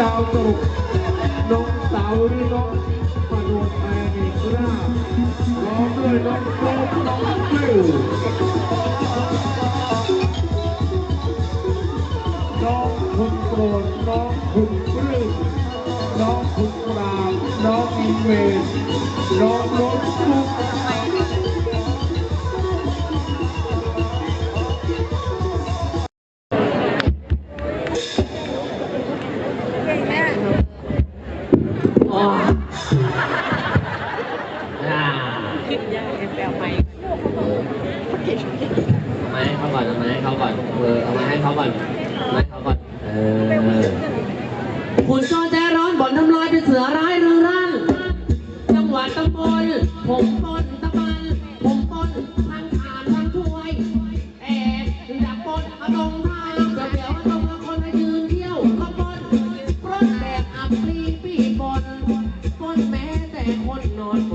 ดาวตกน้องสาวรือน้องมาโดนแอนิกราร้อมด้วยน้องโฟมน้องฟิวน้องคุณโปรดน้องคุณปลื้มน้องคุณปราบน้องอินเวสน้องรถ อ่าไมาให้เขาก่อนเอามาให้เขาก่อนเออเอามาให้เขาก่อนไมาให้เขาก่อนเออคุณโซ่แจร้อนบ่อนทำลายเป็นเสือร้ายเรื้อรังจังหวัดตำบลผมปนตะบันผมปนทางขานทางถ้วยแอบดับปนอารมทางจะเป็น and whatnot.